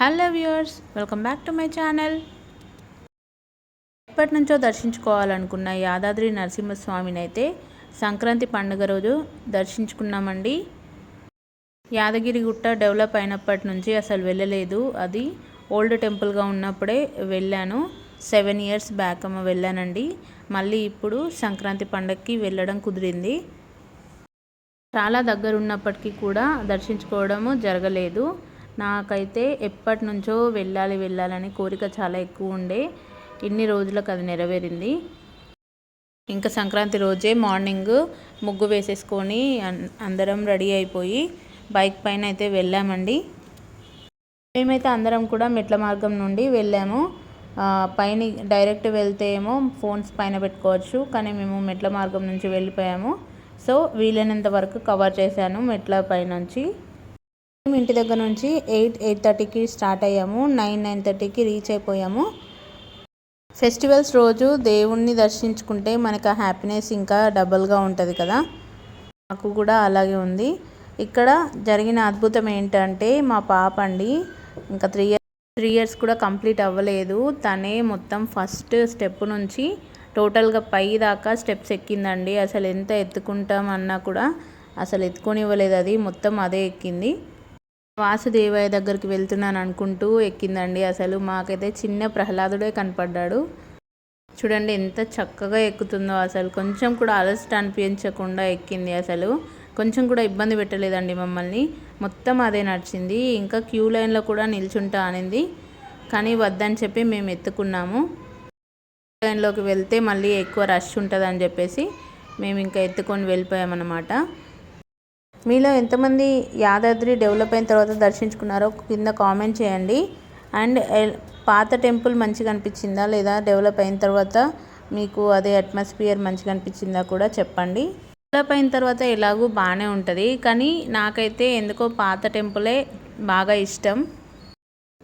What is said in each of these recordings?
Hello viewers welcome back to my channel ఎప్పటి నుంచో దర్శించుకోవాలనుకున్న యాదాద్రి నరసింహస్వామిని అయితే సంక్రాంతి పండుగ రోజు దర్శించుకున్నామండి. యాదగిరి గుట్ట డెవలప్ అయినప్పటి నుంచి అసలు వెళ్ళలేదు. అది ఓల్డ్ టెంపుల్గా ఉన్నప్పుడే వెళ్ళాను. సెవెన్ ఇయర్స్ బ్యాక్ అమ్మ వెళ్ళానండి. మళ్ళీ ఇప్పుడు సంక్రాంతి పండగకి వెళ్ళడం కుదిరింది. చాలా దగ్గర ఉన్నప్పటికీ కూడా దర్శించుకోవడము జరగలేదు. నాకైతే ఎప్పటి నుంచో వెళ్ళాలి వెళ్ళాలని కోరిక చాలా ఎక్కువ ఉండే. ఇన్ని రోజులకు అది నెరవేరింది. ఇంకా సంక్రాంతి రోజే మార్నింగ్ ముగ్గు వేసేసుకొని అందరం రెడీ అయిపోయి బైక్ పైన అయితే వెళ్ళామండి. మేమైతే అందరం కూడా మెట్ల మార్గం నుండి వెళ్ళాము. పైన డైరెక్ట్ వెళ్తే ఏమో ఫోన్స్ పైన పెట్టుకోవచ్చు కానీ మేము మెట్ల మార్గం నుంచి వెళ్ళిపోయాము. సో వీలైనంత వరకు కవర్ చేశాను మెట్ల పైనుంచి. మేము ఇంటి దగ్గర నుంచి ఎయిట్ ఎయిట్ థర్టీకి స్టార్ట్ అయ్యాము. నైన్ నైన్ థర్టీకి రీచ్ అయిపోయాము. ఫెస్టివల్స్ రోజు దేవుణ్ణి దర్శించుకుంటే మనకు ఆ హ్యాపీనెస్ ఇంకా డబుల్గా ఉంటుంది కదా. నాకు కూడా అలాగే ఉంది. ఇక్కడ జరిగిన అద్భుతం ఏంటంటే మా పాప అండి ఇంకా త్రీ ఇయర్స్ త్రీ ఇయర్స్ కూడా కంప్లీట్ అవ్వలేదు. తనే మొత్తం ఫస్ట్ స్టెప్ నుంచి టోటల్గా పై దాకా స్టెప్స్ ఎక్కిందండి. అసలు ఎంత ఎత్తుకుంటాం అన్నా కూడా అసలు ఎత్తుకొని ఇవ్వలేదు అది. మొత్తం అదే ఎక్కింది. వాసుదేవయ్య దగ్గరికి వెళ్తున్నాను అనుకుంటూ ఎక్కిందండి. అసలు మాకైతే చిన్న ప్రహ్లాదుడే కనపడ్డాడు. చూడండి ఎంత చక్కగా ఎక్కుతుందో అసలు. కొంచెం కూడా అలసట అనిపించకుండా ఎక్కింది అసలు. కొంచెం కూడా ఇబ్బంది పెట్టలేదండి మమ్మల్ని. మొత్తం అదే నడిచింది. ఇంకా క్యూ లైన్లో కూడా నిల్చుంటా అనింది. కానీ వద్దని చెప్పి మేము ఎత్తుకున్నాము. లైన్లోకి వెళ్తే మళ్ళీ ఎక్కువ రష్ ఉంటుందని చెప్పేసి మేము ఇంకా ఎత్తుకొని వెళ్ళిపోయామన్నమాట. మీలో ఎంతమంది యాదాద్రి డెవలప్ అయిన తర్వాత దర్శించుకున్నారో కింద కామెంట్ చేయండి. అండ్ పాత టెంపుల్ మంచిగా అనిపించిందా? లేదా డెవలప్ అయిన తర్వాత మీకు అదే అట్మాస్ఫియర్ మంచిగా అనిపించిందా కూడా చెప్పండి. డెవలప్ అయిన తర్వాత ఎలాగూ బాగానే ఉంటుంది. కానీ నాకైతే ఎందుకో పాత టెంపులే బాగా ఇష్టం.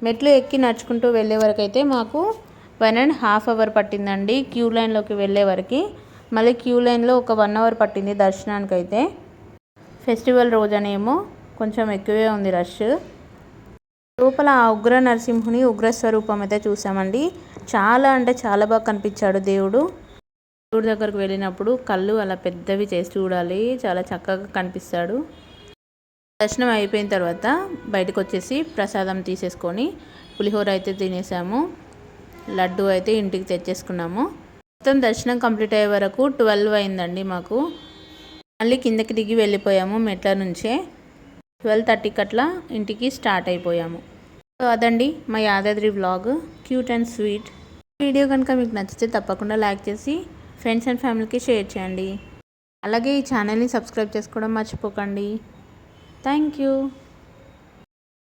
మెట్లు ఎక్కి నడుచుకుంటూ వెళ్ళే వరకు అయితే మాకు వన్ అండ్ హాఫ్ అవర్ పట్టిందండి క్యూ లైన్లోకి వెళ్ళే వరకు. మళ్ళీ క్యూ లైన్లో ఒక వన్ అవర్ పట్టింది దర్శనానికి అయితే ఫెస్టివల్ రోజనేమో కొంచెం ఎక్కువే ఉంది రష్. లోపల ఆ ఉగ్ర నరసింహుని ఉగ్ర స్వరూపం అయితే చూసామండి. చాలా అంటే చాలా బాగా కనిపించాడు దేవుడు. దేవుడి దగ్గరకు వెళ్ళినప్పుడు కళ్ళు అలా పెద్దవి చేసి చూడాలి. చాలా చక్కగా కనిపిస్తాడు. దర్శనం అయిపోయిన తర్వాత బయటకు వచ్చేసి ప్రసాదం తీసేసుకొని పులిహోర అయితే తినేసాము. లడ్డు అయితే ఇంటికి తెచ్చేసుకున్నాము. మొత్తం దర్శనం కంప్లీట్ అయ్యే వరకు ట్వెల్వ్ అయిందండి మాకు. మళ్ళీ కిందకి దిగి వెళ్ళిపోయాము మెట్ల నుంచే. ట్వెల్వ్ థర్టీకి అట్లా ఇంటికి స్టార్ట్ అయిపోయాము. సో అదండి మా Yadadri vlog. Cute and sweet. Video కనుక మీకు నచ్చితే తప్పకుండా లైక్ చేసి ఫ్రెండ్స్ అండ్ ఫ్యామిలీకి షేర్ చేయండి. అలాగే ఈ ఛానల్ని సబ్స్క్రైబ్ చేసుకోవడం మర్చిపోకండి. Thank you.